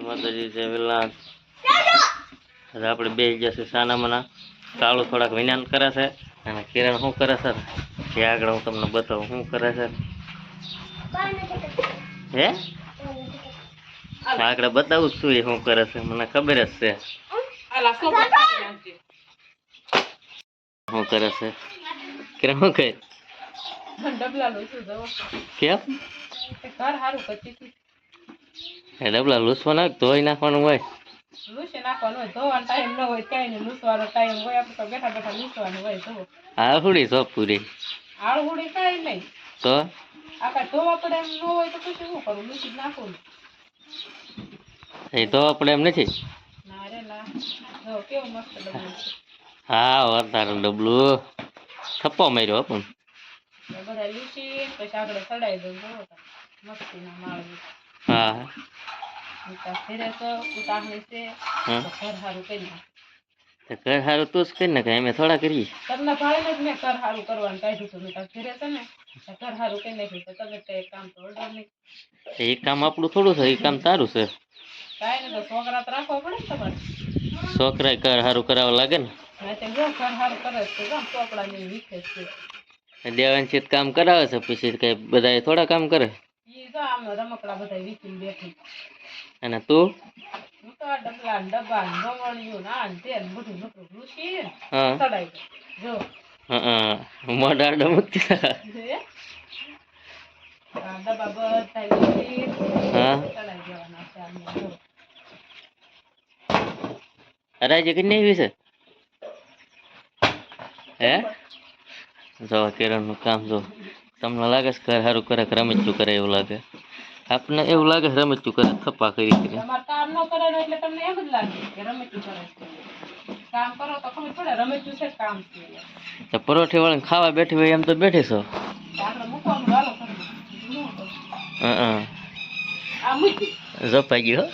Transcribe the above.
માતાજી જય વેલા આપણે બે જશે સાના મના કાળુ થોડાક વિજ્ઞાન કરે છે. અને કિરણ શું કરે છે? કે આગળ હું તમને બતાવું શું કરે છે? હે? આગળ બતાવું છું એ શું કરે છે. મને ખબર જ છે. શું કરે છે? કિરણ શું કહે? છું કેમ? ઘર સારું હતી એ ડબલા લૂસવાના ધોઈ નાખવાનું હોય. લૂસી નાખવાનું હોય ધોવાનો ટાઈમ ન હોય ક્યાંય નહીં લૂસવાનો ટાઈમ હોય આપણે તો બેઠા બેઠા લૂસવાનું હોય ધોવો આ હુડી પૂરી. આળુહુડી કાંઈ નહીં. તો? આ ધોવા પડે એમ ન હોય તો પછી શું કરું? લૂસી નાખું એ તો આપણે એમ નથી? ના રે ના. જો કેવું મસ્ત ડબલું હા વધારે ડબલું. થપ્પો માર્યો પણ. બધા લૂસી પછી આગળ ચડાવી દઉં મસ્તીના માળવી હા. ફેરે તો કર છે હા. તો જ કરી નાખે અમે થોડા કરીએ. તમને ભાઈને જ મેં કર હારું કરવાનું કાઢ્યું હતું. મેં તાર છે ને તો ઘર કરી નાખ્યું. તો તમે તો એક કામ તો ઓર્ડર નહીં એ કામ આપણું થોડું છે એ કામ તારું છે. કાંઈ નહીં તો છોકરા તો રાખવા પડે ને તમારે. છોકરાએ કર સારું કરાવવા લાગે ને. તો જો ઘર સારું કરે છે તો ચોપડા ને વીખે છે. દેવાંશિત કામ કરાવે છે પછી કઈ બધા થોડા કામ કરે. ઈ જો આમ રમકડા બધા વીખીને બેઠી અને તું હું તો આ ડબલા ને ડબ્બા ને રમણીયું ને આ ને તે ને બધું નકરું લૂસી ને હા ચડાઈ દઉં. જો હા મોઢા આડા મૂકતી હે? આ ડબ્બા બધા વીખી હા ચડાઈ દેવાના છે આમાં જો. હરાજી કેટલી આવી છે હે જો કિરણનું કામ જો તમને લાગે છે ઘર સારું કરે કે રમચું કરે એવું લાગે આપણને એવું લાગે છે રમચું કરે થપ્પા કરી કરી તમારે કામ ન કરે ને એટલે તમને એમ જ લાગે કે રમેચું કરે છે કામ કરો તો ખબર પડે રમેચું છે કે કામ છે તો પરોઠી વાળાને ખાવા બેઠી હોય એમ તો બેઠી છો તો આપણે મૂકવાનું વાલો કરી બીજું શું કરું? હા આ મૂકી જપાઈ ગયો